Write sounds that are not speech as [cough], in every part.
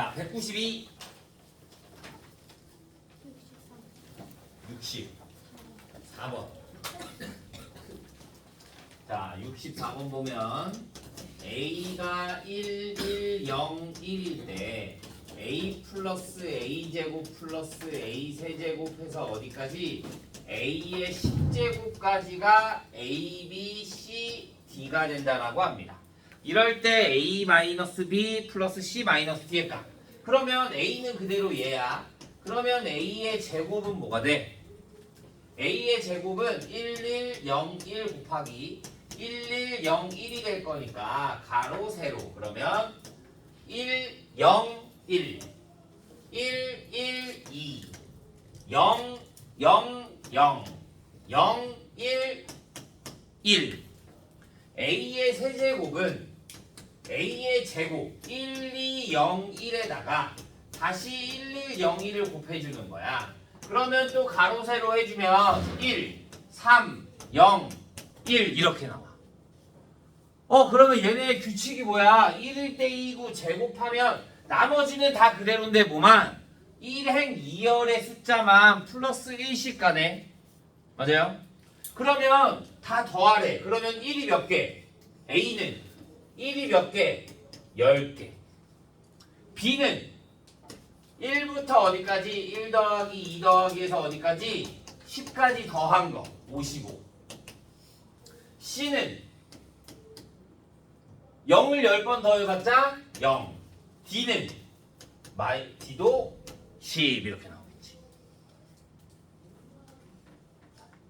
자, 192, 60, 4번. 자, 64번 보면 a가 1, 1, 0, 1일 때 a 플러스 a 제곱 플러스 a 세제곱해서 어디까지 a의 10제곱까지가 a, b, c, d가 된다라고 합니다. 이럴 때 a 마이너스 b 플러스 c 마이너스 d의 값. 그러면 a는 그대로 얘야. 그러면 a의 제곱은 뭐가 돼? a의 제곱은 1, 1, 0, 1 곱하기 1, 1, 0, 1이 될 거니까 가로 세로 그러면 1, 0, 1 1, 1, 2 0, 0, 0 0, 1, 1 a의 세제곱은 a의 제곱 1, 2, 0, 1에다가 다시 1, 1, 0, 1을 곱해주는 거야. 그러면 또 가로 세로 해주면 1, 3, 0, 1 이렇게 나와. 어 그러면 얘네의 규칙이 뭐야? 1일 때 2고 제곱하면 나머지는 다 그대로인데 뭐만 1행 2열의 숫자만 플러스 1씩 가네. 맞아요? 그러면 다 더하래. 그러면 1이 몇 개? A는 1이 몇 개? 10개. B는 1부터 어디까지? 1 더하기 2 더하기에서 어디까지? 10까지 더한 거. 55. C는 0을 10번 더해봤자 0. D는 마이 D도 10 이렇게 나오겠지.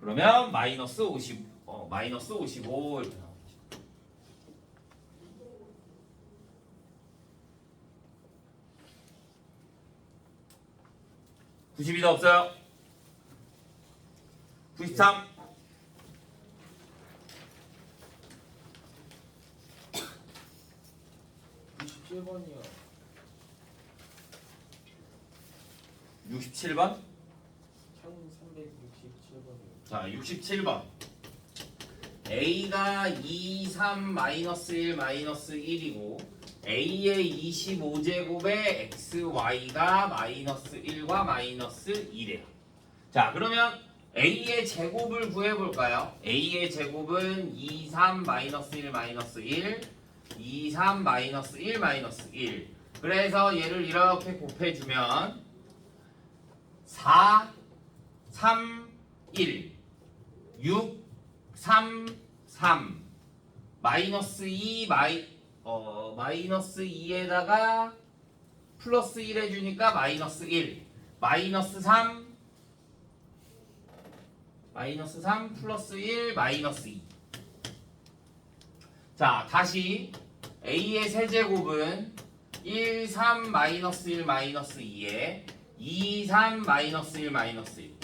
그러면 마이너스 50, 어, 마이너스 55 이렇게 나오겠지. (92도) 없어요 (93) 97번이요. 67번 1367번이요. 자, 67번. A가 2, 3, 마이너스 1, 마이너스 1이고 A의 25제곱에 XY가 마이너스 1과 마이너스 1이에요. 자, 그러면 A의 제곱을 구해볼까요? A의 제곱은 2, 3, 마이너스 1, 마이너스 1 2, 3, 마이너스 1, 마이너스 1 그래서 얘를 이렇게 곱해주면 4, 3, 1 6, 3, 3 마이너스 2 마이 어 마이너스 2에다가 플러스 1 해주니까 마이너스 1 마이너스 3 마이너스 3 플러스 1 마이너스 2 자, 다시 a의 세제곱은 1, 3, 마이너스 1, 마이너스 2에 2, 3, 마이너스 1, 마이너스 1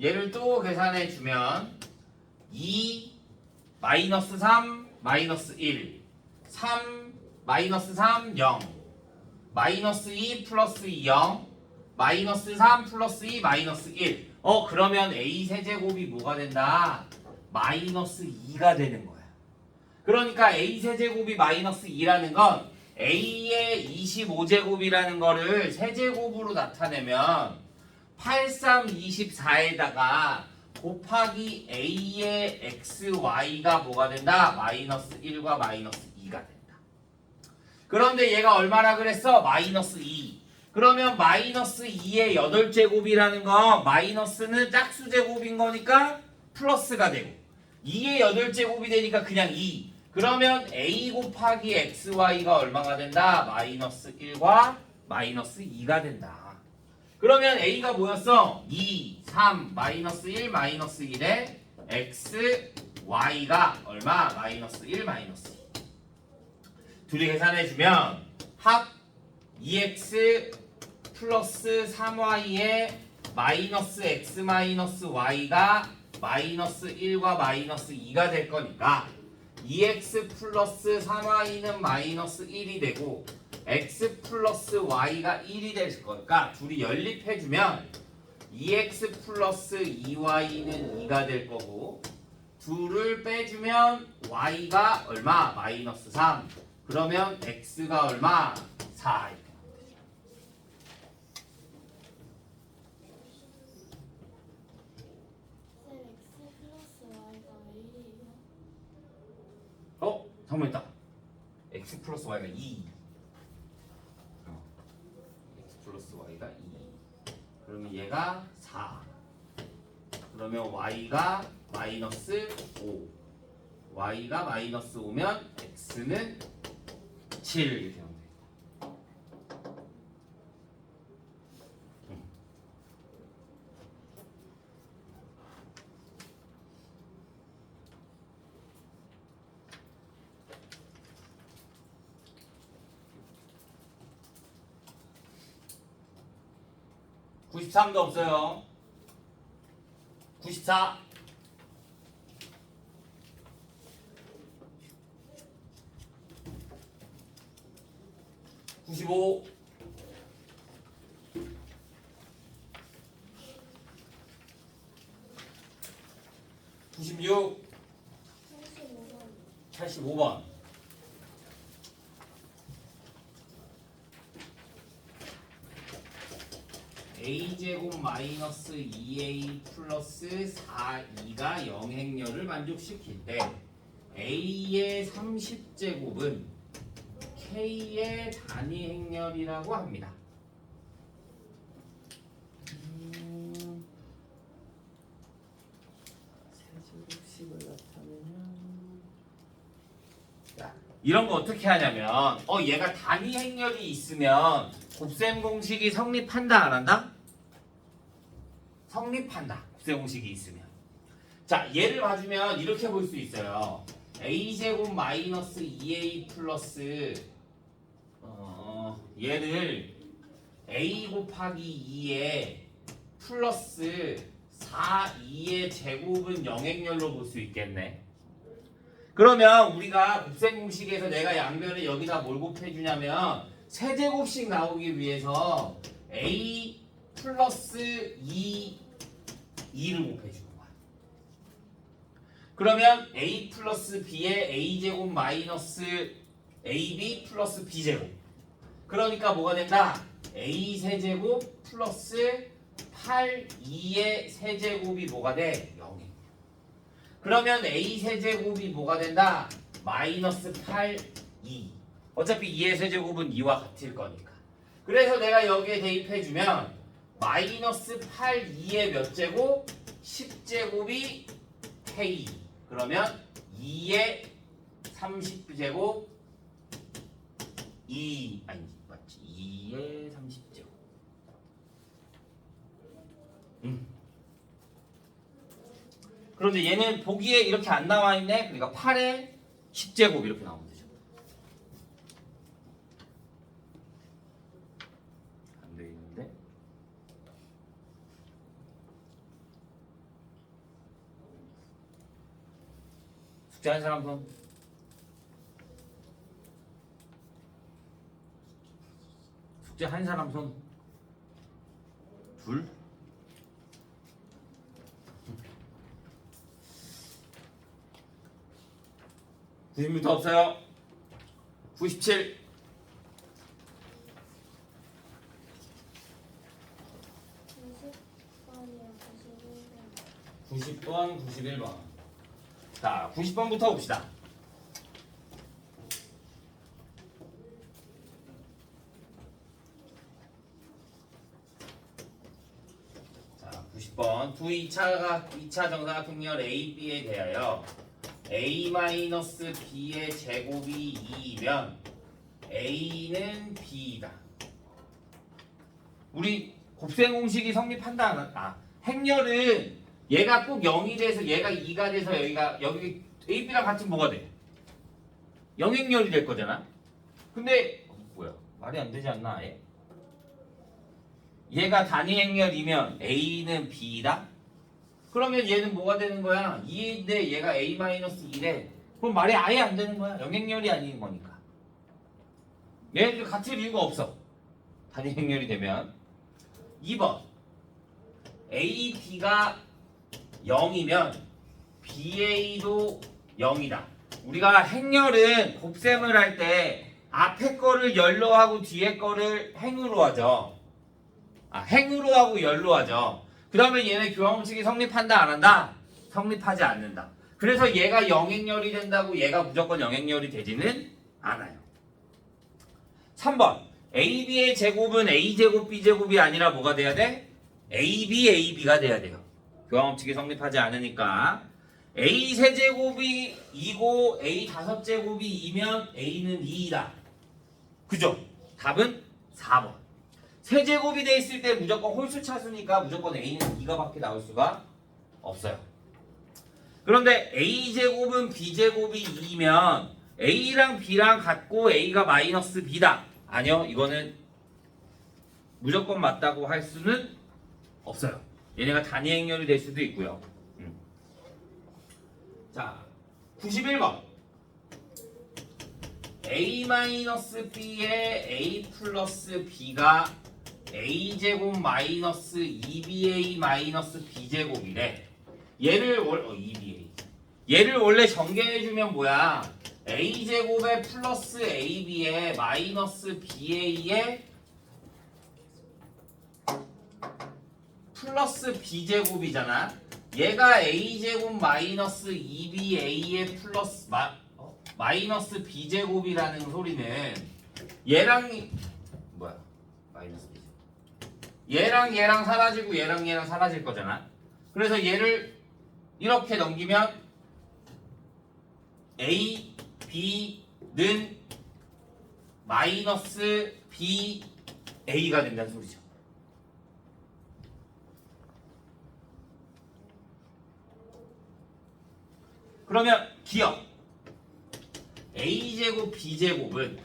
얘를 또 계산해 주면 2, 마이너스 3, 마이너스 1 3, 마이너스 3, 0 마이너스 2 플러스 2, 0 마이너스 3 플러스 2 마이너스 1 어, 그러면 a 세제곱이 뭐가 된다? 마이너스 2가 되는 거야 그러니까 a 세제곱이 마이너스 2라는 건 a의 25제곱이라는 거를 세제곱으로 나타내면 83, 24에다가 곱하기 a의 xy가 뭐가 된다? 마이너스 1과 마이너스 2가 된다. 그런데 얘가 얼마나 그랬어? 마이너스 2. 그러면 마이너스 2의 8제곱이라는 건 마이너스는 짝수제곱인 거니까 플러스가 되고 2의 8제곱이 되니까 그냥 2. 그러면 a 곱하기 xy가 얼마가 된다? 마이너스 1과 마이너스 2가 된다. 그러면 a가 뭐였어? 2, 3, 마이너스 1, 마이너스 1에 x, y가 얼마? 마이너스 1, 마이너스 2. 둘이 계산해주면 합 2x 플러스 3y에 마이너스 x 마이너스 y가 마이너스 1과 마이너스 2가 될 거니까 2x 플러스 3y는 마이너스 1이 되고 x 플러스 y가 1이 될 거니까 둘이 연립해주면 2x 플러스 2y는 2가 될 거고 둘을 빼주면 y가 얼마? 마이너스 3 그러면 x가 얼마? 4 이렇게 어? 잘못했다 x 플러스 y가 2 어. x 플러스 y가 2 그러면 얘가 4 그러면 y가 마이너스 5 y가 마이너스 5면 x는 7 이렇게 하면 돼. (93도) 없어요 (94) (95) (96) 85번. a제곱 마이너스 2a 플러스 4이가 영행렬을 만족시킬 때 a의 30제곱은 k의 단위 행렬이라고 합니다. 음, 세제곱식을 나타내면 자, 이런 거 어떻게 하냐면 어 얘가 단위 행렬이 있으면 곱셈 공식이 성립한다 안 한다? 성립한다. 곱셈 공식이 있으면. 자, 얘를 봐주면 이렇게 볼 수 있어요. a 제곱 마이너스 2a 플러스 어, 얘를 a 곱하기 2에 플러스 4 2의 제곱은 영행렬로 볼 수 있겠네. 그러면 우리가 곱셈 공식에서 내가 양변을 여기다 뭘 곱해주냐면 세제곱씩 나오기 위해서 a 플러스 2 2를 곱해주는 거야. 그러면 a 플러스 b에 a 제곱 마이너스 ab 플러스 b 제곱. 그러니까 뭐가 된다? a 세제곱 플러스 8 2의 세제곱이 뭐가 돼? 0이. 그러면 a 세제곱이 뭐가 된다? 마이너스 8, 2. 어차피 2의 세제곱은 2와 같을 거니까. 그래서 내가 여기에 대입해주면 마이너스 8, 2의 몇 제곱? 10제곱이 k. 그러면 2의 30제곱 2 아니 맞지 2의 30제곱 음. 그런데 얘는 보기에 이렇게 안 나와 있네. 그러니까 8의 10제곱 이렇게 나오면 되죠. 안돼 있는데. 숙제한 사람 손. 숙제 한 사람 손. 둘. 구십터 없어요. 97. 90번, 91번. 자, 90번부터 봅시다. 자, 90번. 두 2차가 2차 정사각형렬 A, B에 대하여 A-B의 제곱이 2이면 A는 B이다. 우리 곱셈 공식이 성립한다 안 한다. 행렬은 얘가 꼭 0이 돼서 얘가 2가 돼서 여기가 여기 A, B랑 같은 뭐가 돼? 영행렬이 될 거잖아. 근데 어, 뭐야? 말이 안 되지 않나 아예? 얘가 단위 행렬이면 A는 B다. 그러면 얘는 뭐가 되는 거야? 2인데 얘가 A-1에 그럼 말이 아예 안 되는 거야. 영행렬이 아닌 거니까. 얘네들 같을 이유가 없어. 단위 행렬이 되면 2번 A, B가 0이면 BA도 0이다. 우리가 행렬은 곱셈을 할 때 앞에 거를 열로 하고 뒤에 거를 행으로 하죠. 아, 행으로 하고 열로 하죠. 그러면 얘네 교환공식이 성립한다 안 한다? 성립하지 않는다. 그래서 얘가 영행열이 된다고 얘가 무조건 영행열이 되지는 않아요. 3번 AB의 제곱은 A제곱 B제곱이 아니라 뭐가 돼야 돼? AB AB가 돼야 돼요. 교환법칙이 성립하지 않으니까 A 세제곱이 2고 A 다섯 제곱이 2면 A는 2이다. 그죠? 답은 4번. 세제곱이 돼 있을 때 무조건 홀수 차수니까 무조건 A는 2가 밖에 나올 수가 없어요. 그런데 A 제곱은 B 제곱이 2면 A랑 B랑 같고 A가 마이너스 B다. 아니요, 이거는 무조건 맞다고 할 수는 없어요. 얘네가 단위 행렬이 될 수도 있고요. 음. 자, 91번. A-B에 A 플러스 B가 A제곱 마이너스 2BA 마이너스 B제곱이래. 얘를 월, 어, 2BA. 얘를 원래 전개해주면 뭐야? A제곱에 플러스 AB에 마이너스 BA에 플러스 B제곱이잖아. 얘가 A제곱 마이너스 2BA에 플러스 마, 어? 마이너스 B제곱이라는 소리는 얘랑 이- 뭐야? 마이너스. 얘랑 얘랑 사라지고 얘랑 얘랑 사라질 거잖아. 그래서 얘를 이렇게 넘기면 A, B는 마이너스 B, A가 된다는 소리죠. 그러면 기억 a제곱 b제곱은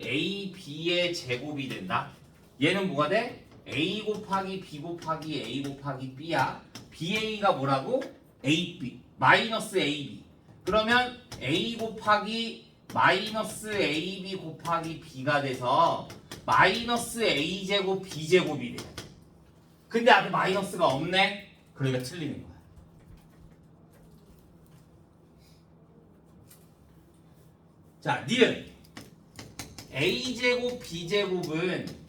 a, b의 제곱이 된다. 얘는 뭐가 돼? a 곱하기 b 곱하기 a 곱하기 b야. ba가 뭐라고? ab 마이너스 ab. 그러면 a 곱하기 마이너스 ab 곱하기 b가 돼서 마이너스 a 제곱 b 제곱이 돼. 근데 앞에 마이너스가 없네. 그러니까 틀리는 거야. 자, 니은 a제곱 b제곱은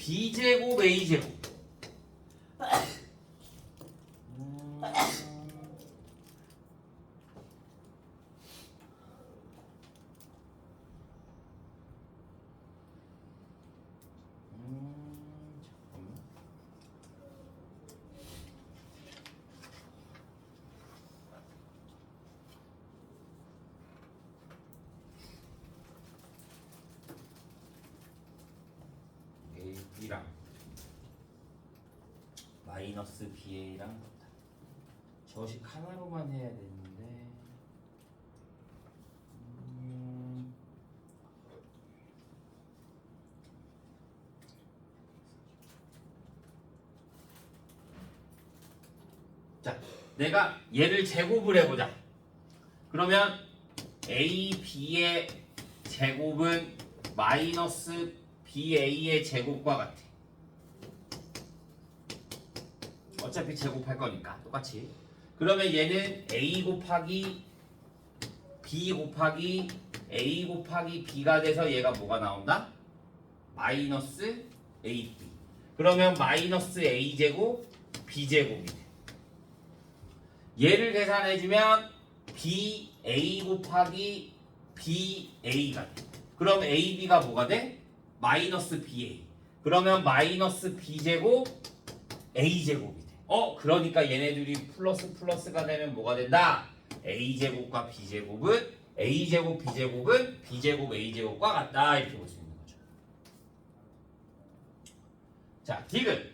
b제곱 a제곱 [laughs] B랑 마이너스 BA랑 저식 하나로만 해야 되는데 음, 자, 내가 얘를 제곱을 해보자. 그러면 A, B의 제곱은 마이너스 BA의 제곱과 같아. 어차피 제곱할 거니까 똑같이. 그러면 얘는 A 곱하기 B 곱하기 A 곱하기 B가 돼서 얘가 뭐가 나온다? 마이너스 AB. 그러면 마이너스 A 제곱 B 제곱이 돼. 얘를 계산해주면 B A 곱하기 B A가 돼. 그럼 A B가 뭐가 돼? 마이너스 BA. 그러면 마이너스 B제곱 A제곱이 돼. 어? 그러니까 얘네들이 플러스 플러스가 되면 뭐가 된다? A제곱과 B제곱은 A제곱 B제곱은 B제곱 A제곱과 같다. 이렇게 볼 수 있는 거죠. 자, 디귿.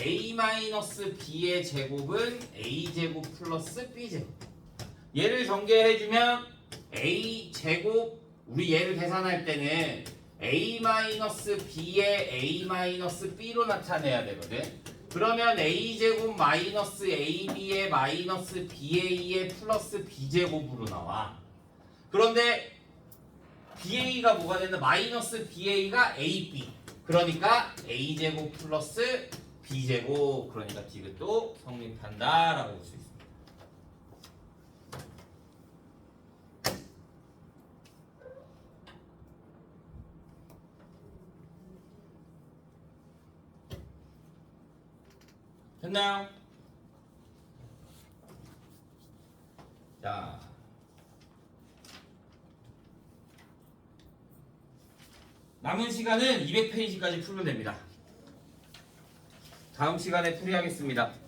A-B의 제곱은 A제곱 플러스 B제곱. 얘를 전개해주면 A제곱 우리 얘를 계산할 때는 A-B의 A-B로 나타내야 되거든. 그러면 A제곱 마이너스 AB의 마이너스 BA의 플러스 B제곱으로 나와. 그런데 BA가 뭐가 된다? 마이너스 BA가 AB. 그러니까 A제곱 플러스 B제곱. 그러니까 디귿도 성립한다라고 볼 수 있습 됐나요? 자. 남은 시간은 200페이지까지 풀면 됩니다. 다음 시간에 풀이하겠습니다.